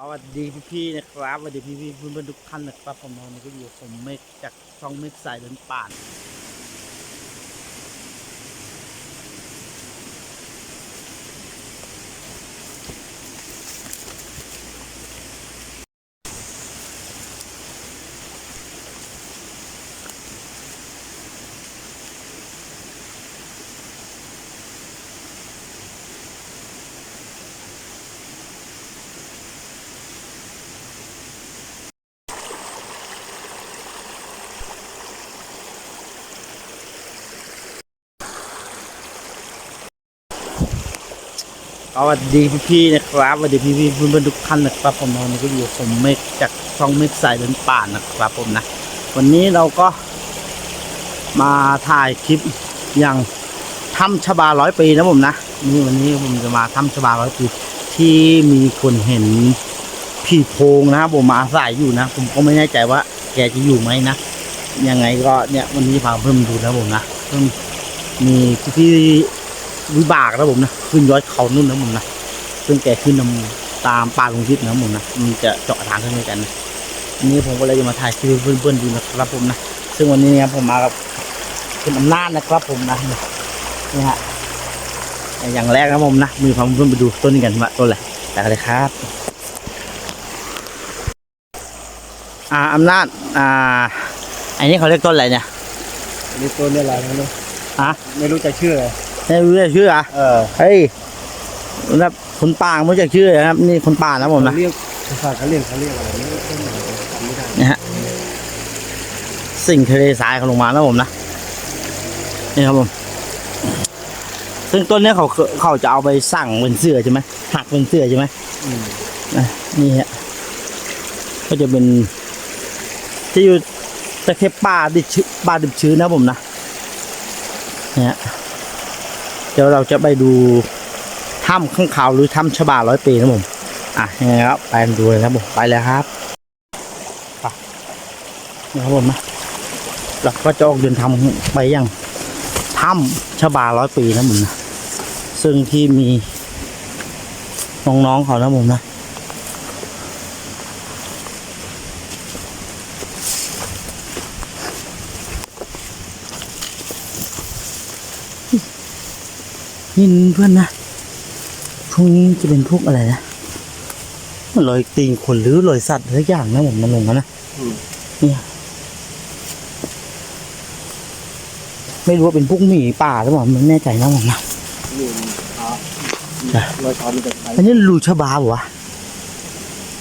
สวัสดีพี่ๆนะครับสวัสดีพี่ๆเพื่อนๆทุกท่านนะครับผมนอนก็อยู่ผมเมฆจากช่องเมฆสายเดินป่าน สวัสดีพี่ๆนะครับสวัสดีพี่ๆเพื่อนๆทุกท่านนะครับ ผมนอนก็อยู่ผมเมฆจากช่องเมฆสายเดินป่านะครับ ผมนะ วันนี้เราก็มาถ่ายคลิปอย่างถ้ำชบาร้อยปีนะผมนะนี่วันนี้ผมจะมาถ้ำชบาร้อยปีที่มีคนเห็นผีโพงนะครับผมมาอาศัยอยู่นะ ผมก็ไม่แน่ใจว่า แกจะอยู่ไหมนะยังไงก็เนี่ยวันนี้พาเพิ่มดูนะผมนะเพิ่มมีพี่ วิบากนะผมนะขึ้นยอดเขานู่นนะผมนะซึ่งแกขึ้นนำตามป่าลงทิศนะผมนะมันจะเจาะทางขึ้นด้วยกันนะวันนี้ผมก็เลยจะมาถ่ายคลิปให้เพื่อนๆดูนะครับผมนะซึ่งวันนี้เนี่ยผมมากับคุณอำนาจนะครับผมนะนี่ฮะอย่างแรกนะผมนะมีพาเพื่อนๆไปดูต้นนี้กันว่าต้นอะไรแต่กันเลยครับอ่าอำนาจอ่าอันนี้เขาเรียกต้นอะไรเนี่ยอันนี้ตัวเนี่ยอะไรไม่รู้ฮะไม่รู้จะชื่ออะไร ไม่รู้จะชื่ออะเออเฮ้ยแบบคนป่าไม่รู้จะชื่ออะไรนะครับ นี่คนป่านะผมนะเขาเรียกภาษาเขาเรียกเขาเรียกอะไรไม่รู้จำไม่ได้นะฮะสิ่งทะเลทรายเขาลงมานะผมนะนี่ครับผมซึ่งต้นเนี้ยเขาเขาจะเอาไปสั่งเป็นเสื้อใช่ไหมหักเป็นเสื้อใช่ไหมอืมนะนี่ฮะก็จะเป็นที่อยู่ตะเข็บป่าดิบชื้นป่าดิบชื้นนะผมนะเนี่ย เดี๋ยวเราจะไปดูถ้ำข้างขาวหรือถ้ำชบาร้อยปีนะผมอะยังไงครับไปดูเลยครับผมไปเลยครับไปนี่ครับผมนะเราก็จะออกเดินทางไปยังถ้ำชบาร้อยปีนะผมนะซึ่งที่มีน้องๆเขานะผมนะ นี่เพื่อนนะพวกนี้จะเป็นพวกอะไรนะมันรอยตีนคนหรือรอยสัตว์อะไรสักอย่างนะผมมันลงมานะอืมเนี่ยไม่รู้ว่าเป็นพวกหมีป่าหรือเปล่ามันไม่แน่ใจนะผมนะนี่เท้าจ้ะรอยเท้ามันจะใช้อันนี้รูชบาเหรอวะ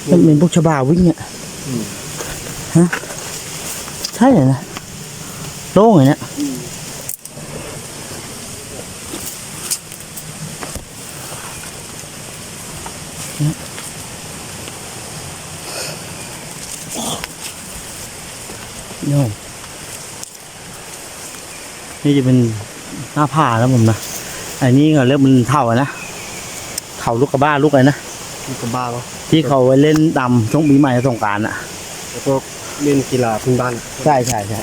มันเป็นพวกชบาวิ่งเนี่ยอืมใช่เลยนะโล่งเลยเนี่ย โน่นี่จะเป็นหน้าผาแล้วผมนะอันนี้ก็เรียกมันเท่าอะนะเท่าลูกกระบ้าลูกอะไรนะมันก็บ้าแล้วที่เขาไว้เล่นดำช่วงปีใหม่สงกรารอะ แล้วก็เล่นกีฬาพื้นบ้าน ใช่ใช่ใช่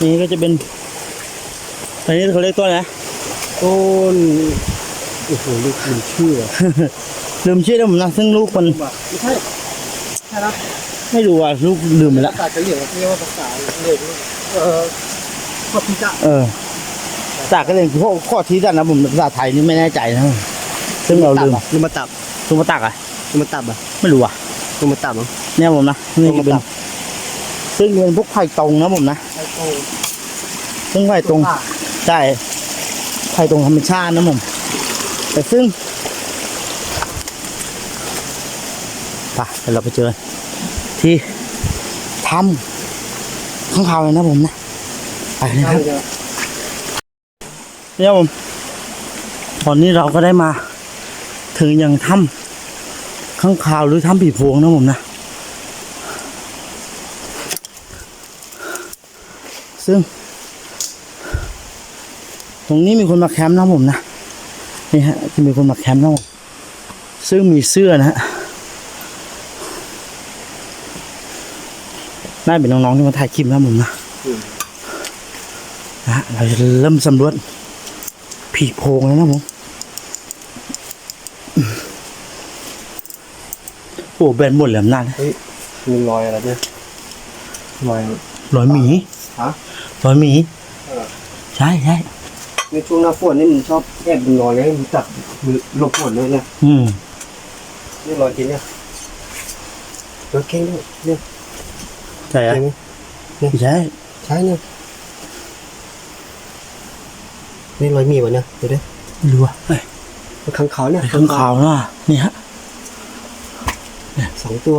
นี่ก็จะเป็นอันนี้เขาเรียกต้นอะไรนะต้นโอ้โหลูกมันชื่ออะลืมชื่อแล้วผมนะซึ่งลูกมันไม่ใช่ใช่นะไม่รู้อะลูกลืมไปภาแล้วษาจะเรียกว่าเรียกว่าภาษาเรียกเออขอพิจารเออจากก็เลยข้อข้อที่กันนะผมภาษาไทยนี่ไม่แน่ใจนะซึ่งเราลืมลูกมาตับสุมาตักอะลูกมาตับอะไม่รู้อะลูกมาตับเหรอเนี่ยผมนะนี่ก็เป็นสุมาตัก ซึ่งเป็นพวกไผ่ตรงนะผมนะไอ้โตซึ่งไผ่ตรงใช่ไผ่ตรงธรรมชาตินะผมแต่ซึ่งไปเดี๋ยวเราไปเจอ ที่ทำข้างเขาเลยนะผมนะไปนะครับเนี่ยผมตอนนี้เราก็ได้มา ถึงอยังถ้ำข้างคาวหรือถ้ำผีโพงนะผมนะ ซึ่ง ตรงนี้มีคนมาแคมป์นะผมนะนี่ฮะจะมีคนมาแคมป์นะผมซึ่งมีเสื้อนะฮะน่าเป็นน้องๆที่มาถ่ายคลิปนะผมนะอืมนะฮะเราจะเริ่มสำรวจผีโพงแล้วนะผมโอ้แบนหมดเลยอำนาจเฮ้ยมีรอยอะไรเนี่ยรอยร้อยหมีฮะ ร้อยหมีเออ ใช่ใช่ในช่วงหน้าฝนนี่มันชอบแอบดูรอยเลยมันจับมือหลบฝนเลยเนี่ยอืมนี่รอยจริงเนี่ยรอยเก่งเนี่ยเนี่ยใช่อะเก่งไหมใช่ใช่เนี่ยนี่รอยมีวะเนี่ยเดี๋ยวดิไม่รู้ว่าเฮ้ยมันข้างเขาเนี่ยไอ้ข้างขาวนะนี่ฮะสองตัว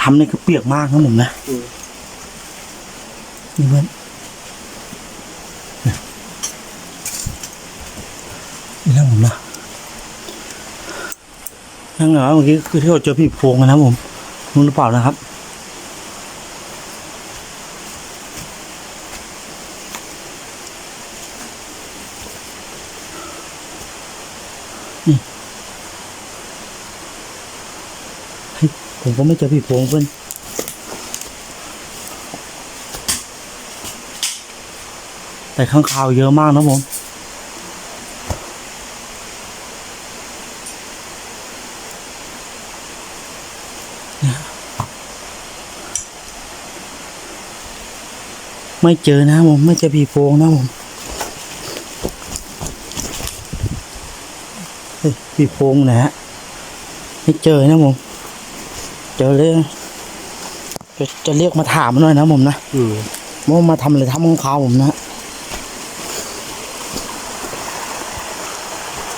ทำนี่คือเปียกมากนะผมนะอืม นี่เพื่อนนี่นผมนะนั่งเหรอเมื่อกี้คือที่เราเจอผีโพวงนะผมรู้หรือเปล่านะครับนี่เฮ้ยผมก็ไม่เจอผีโพวงเพื่อน แต่ข้างข่าวเยอะมากนะผมไม่เจอนะผม ไม่เจอผีโพงนะผมเฮ้ยผีโพงนะฮะไม่เจอนะผมเจอเลยจะจะเรียกมาถามหน่อยนะผมนะอืมว่ามาทำอะไรทำของเขาผมนะ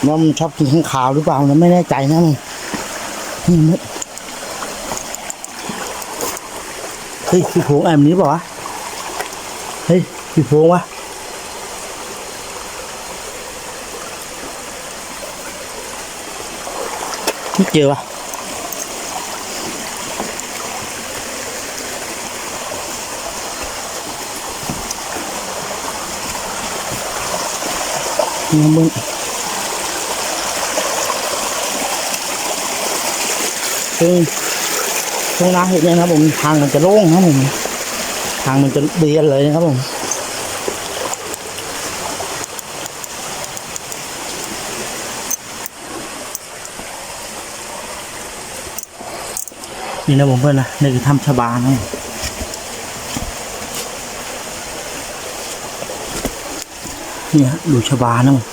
ว่ามันชอบกินข้างขาวหรือเปล่านะไม่แน่ใจนะมันนี่มันเฮ้ยพี่โพงแอบนี้เปล่าวะเฮ้ยพี่โพงวะไม่เจอวะนี่มึง ซึ่งช่วงน้าเห็นเนี่ยนะครับผมทางมันจะโล่งนะครับผมทางมันจะเรียนเลยนะครับผมนี่นะผมเพื่อนนะนี่คือถ้ำชบานะผมนี่ฮะดูชบานะผม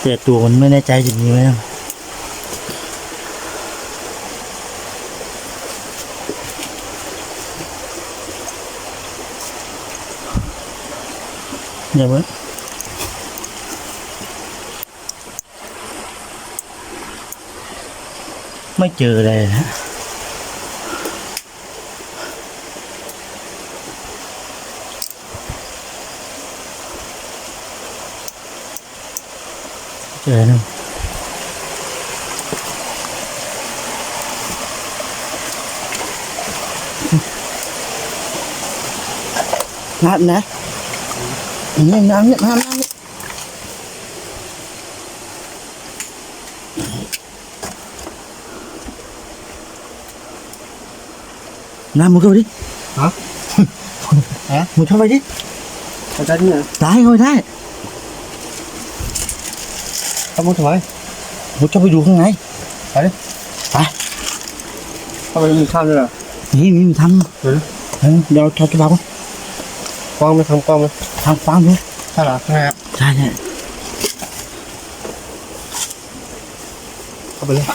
แต่ตัวมันไม่แน่ใจจะมีไหมนะ เนี่ยเพื่อนไม่เจอเลยนะเจอนะน้ำนะนี่น้ำเนี่ยน้ำน้ำนี่น้ำมึงเข้าไปดิฮะฮะมึ งเข้าไปดิอาจารย์เนี่ยได้เข้าไปได้เข้ามาทำไมมึงจะไปดูข้างในไปดิไปเข้าไปมีข้ามด้วยเหรอนี่มีทำเออเออเดี๋ยวเราจะบอกกล้องไหมทำกล้องไหมทางฟังดูใช่เหรอใช่ครับใช่ใช่เข้าไปเลย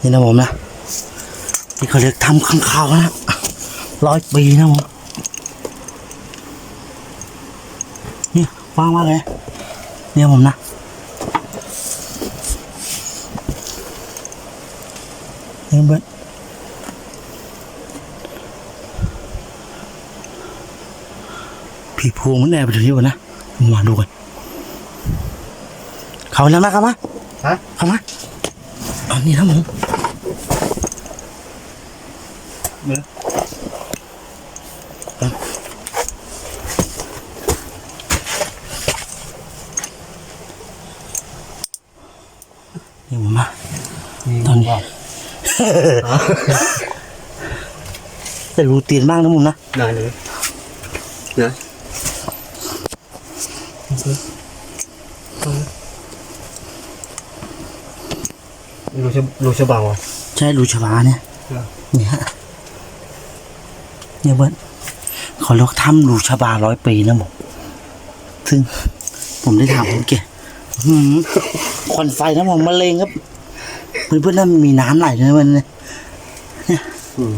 นี่นะผมนะที่เขาเรียกทำข้างข่าวนะร้อยปีนะผมเนี่ยว่างมากเลยเนี่ยผมนะ เนี่ยเบิร์ดผีโพงมันแอบไปถึงที่วะนะผมมาดูกันเข้าแล้วนะครับมาฮะเข้ามาอันนี้นะผมเนี่ยนี่ผมมาตอนนี้ แต่รูตีนมากนะผมนะได้เลยนะรูชรูชบังวะใช่รูชบาเนี่ยเนี่ยฮะเนี่ยเบิ้ลเขาเรียกถ้ำรูชบาร้อยปีนะผมซึ่งผมได้ถามคุณเกศหืมควันไฟนะผมมะเร็งครับ เพื่อนๆนั่นมีน้ำไหลเลยนะมันเนี่ยอืม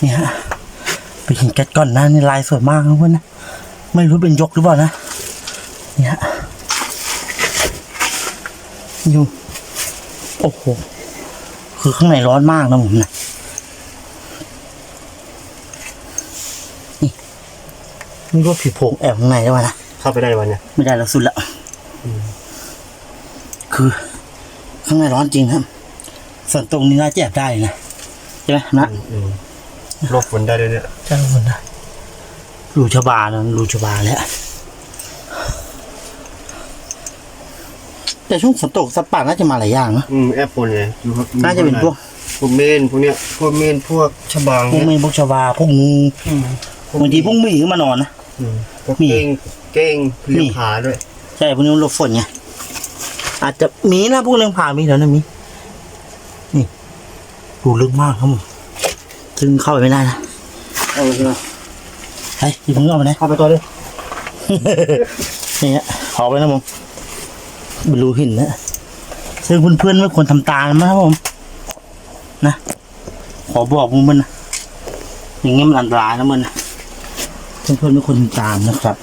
เนี่ยฮะไปเห็นแก๊สก่อนหน้านี่ลายสวยมากนะเพื่อนนะไม่รู้เป็นยกหรือเปล่านะเนี่ยฮะอยู่โอ้โหคือข้างในร้อนมากนะผมนะนี่นี่ก็ผีโพงแอบข้างในได้ป่ะนะเข้าไปได้วันเนี่ยไม่ได้แล้วสุดละคือ ข้างในร้อนจริงครับ ส่วนตรงนี้น่าจะแอบได้นะใช่ไหมนะอืมหลบฝนได้ด้วยเนี่ยใช่คนนะรูชบานะรูชบาแล้วแต่ช่วงฝนตกสัตว์ป่าน่าจะมาหลายอย่างนะอืมแอปฝนไงอยู่ครับน่าจะเป็นพวกพวกเมนพวกเนี้ยพวกเมนพวกชบางพวกเมเนี่ยนพวกชบาพวกงูอืมบางทีพวกหมีก็มานอนนะอืมพวกมีเก้งเก้งเลี้ยงผาด้วยใช่พวกนี้มันหลบฝนไง อาจจะมีนะพวกเรื่องผ่ามีแถวนั้นมี นี่ดูลึกมากครับผมซึ่งเข้าไปไม่ได้นะเอาไปเลยเฮ้ยอย่าเพิ่งเอาไปนะเข้าไปตัวเลยนี่ฮะขอไปนะผมบรรลุหินนะซึ่งเพื่อนๆไม่ควรทำตามนะครับผม นะ ขอบอกมึงมันนะอย่างเงี้ยมันอันตรายนะมันนะเพื่อนๆไม่ควรทำตามนะครับ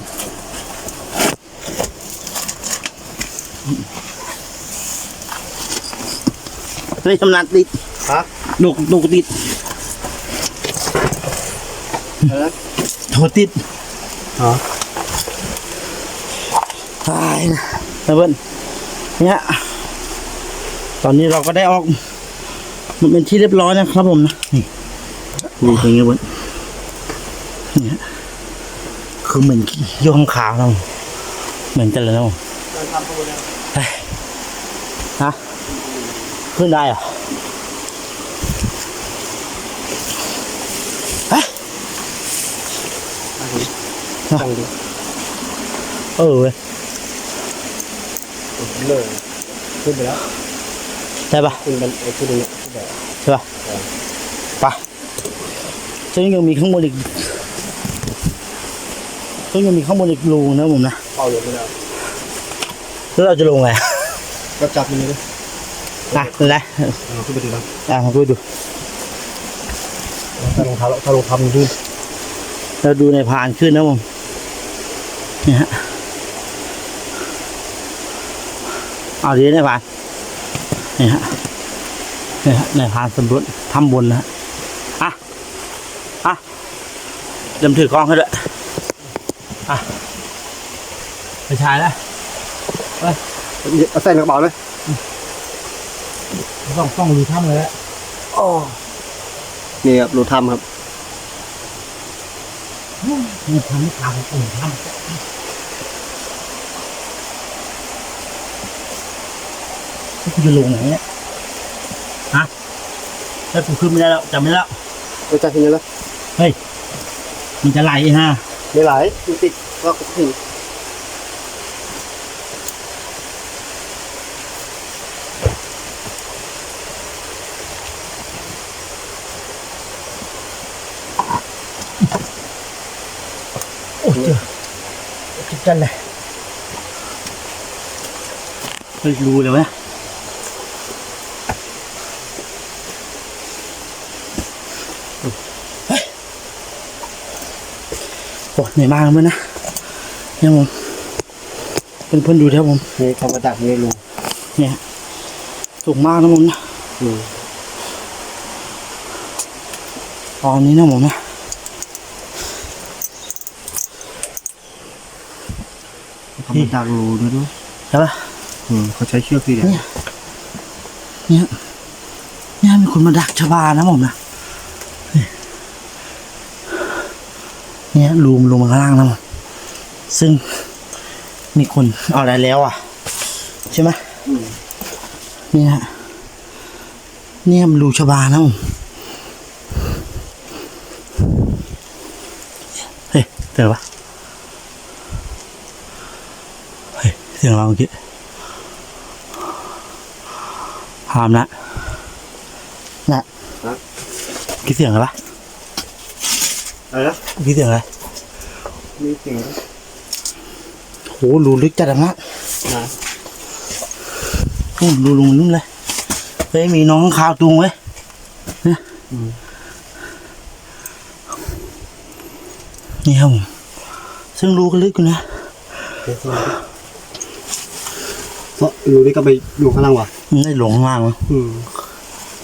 เฮ้ยทำนานติดฮะดุกดุกติดอะไรนะโทรติดอ๋อตายนะนะเพื่อนเนี่ยตอนนี้เราก็ได้ออก มันเป็นที่เรียบร้อยนะครับผมนะนี่ดูเป็นไงเพื่อนเนี่ยคือเหมือนโยงขาวเราเหมือนกันเลยนะผมเฮ้ยฮะ ขึ้นได้เหรอเฮ้ยตั้งดูเออเว้ยเลยขึ้นไปแล้วได้ปะขึ้นบันไอ้ขึ้นตรงเนี้ยขึ้นไปแล้วใช่ปะไปซึ่งยังมีข้างบนอีกซึ่งยังมีข้างบนอีกรูนะผมนะเข้าลงไปแล้วแล้วเราจะลงไงก็จับมันเลย นะนั่นแหละเอาขึ้นไปดูแล้วอะมาดูดูถ้ารองเท้าถ้ารองเท้ามันขึ้นเราดูในพานขึ้นนะผมเนี่ยฮะเอาดีในพานเนี่ยฮะเนี่ยฮะในพานสำรวจถ้ำบนนะฮะอะอะเริ่มถือกล้องให้ด้วยอะไปชายแล้วเอาใส่ในกระเป๋าเลย ต้องต้องดูถ้ำเลยแหละโอ้นี่ครับรูถ้ำครับมีทำไม่ทำอุ่นถ้ำกูจะลงไหนเนี่ยฮะถ้ากูขึ้นไม่ได้แล้วจำไม่ได้แล้วเราจับทีนี้แล้วเฮ้ยมันจะไหลฮะไม่ไหลมันติดก็ถึง จอจิบกันเลยเฮ้ยรู้เลยวะเฮ้ยโอ้เหนื่อยมากเลยนะเนี่ยผมเพื่อนๆดูเถอะผมนี่ทำมาจากนี่รูเนี่ยสูงมากนะผมนะอืมตอนนี้นะผมนะ ทำมาจากรูด้วยด้วยใช่ปะอืมเขาใช้เชือกสีแดงเนี่ยเนี่ยเนี่ยมีคนมาดักชาวบ้านนะผมนะเนี่ยรูมลงมาข้างล่างนะผมซึ่งมีคนเอาอะไรแล้วอะ ใช่ไหมเนี่ยเนี่ยมันรูชาวบ้านนะผมเฮ้ยเจอปะ เฮ้ยเสียงเราเมื่อกี้พามนะนะคิดเสียงอะไรปะอะไรนะคิดเสียงอะไรมีเสียงโหรูลึกจัดอะนะนะโอ้รูลงนู่นเลยเฮ้ยมีน้องข้าวตุงเว้ยเนี่ยนี่ครับผมซึ่งรูก็ลึกอยู่นะ เพราะรูนี่ก็ไปอยู่ข้างล่างว่ะมันได้หลงข้างล่างมั้งอืม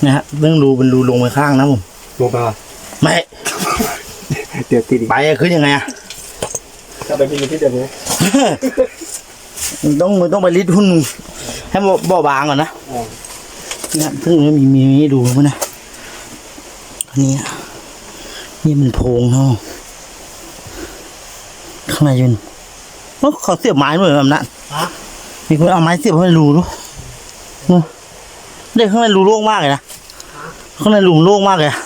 นะฮะเรื่องรูเป็นรูลงไปข้างนะผมลงไปว่ะไม่เดี๋ยวติดอีกไปอะขึ้นยังไงอะจะไปที่ที่เดิมไหมมึงต้องมึงต้องไปริดหุ้นให้บ่บ่บางก่อนนะอ๋อเนี่ยซึ่งมันมีมีมีดูมั้ยนะอันนี้อะนี่มันโพรงเนาะข้างในยืนโอ้เขาเสียบไม้ด้วยแบบนั้นฮะ มีคนเอาไม้เสียบเข้าไปในรูดูเนี่ยเด็กข้างในรูโล่งมากเลยนะข้างในรูโล่งมากเลยอะ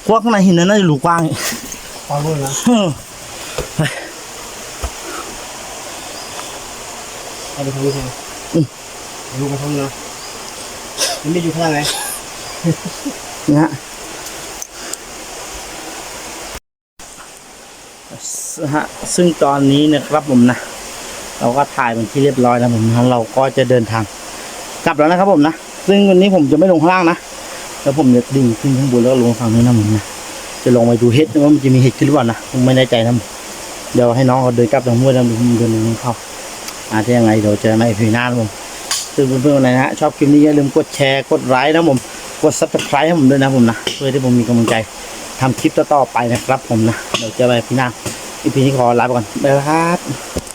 เพราะว่าข้างในหินนั้นน่าจะรูกว้างอีกฟังด้วยนะเออเอาไปทำดูทำดูไปทำนะมันไม่อยู่ข้างล่างไงนะฮะฮะซึ่งตอนนี้นะครับผมนะ เราก็ถ่ายเป็นที่เรียบร้อยแล้วผมนะเราก็จะเดินทางกลับแล้วนะครับผมนะซึ่งวันนี้ผมจะไม่ลงข้างล่างนะแล้วผมจะดิ่งขึ้นข้างบนแล้วลงฝั่งนี้นะผมนะจะลงไปดูเห็ดว่ามันจะมีเห็ดขึ้นหรือเปล่านะผมไม่แน่ใจนะเดี๋ยวให้น้องเขาเดินกลับทางห้วยแล้วผมเดินลงเข้าอาถ้ายังไงเดี๋ยวเจอในพีหน้าผมซึ่งเพื่อนๆอะไรนะฮะชอบคลิปนี้อย่าลืมกดแชร์กดไลค์นะผมกด subscribe ให้ผมด้วยนะผมนะเพื่อที่ผมมีกำลังใจทำคลิปต่อๆไปนะครับผมนะเดี๋ยวเจอกันในพีหน้าอีพีนี้ขอลาไปก่อนบ๊ายบายครับ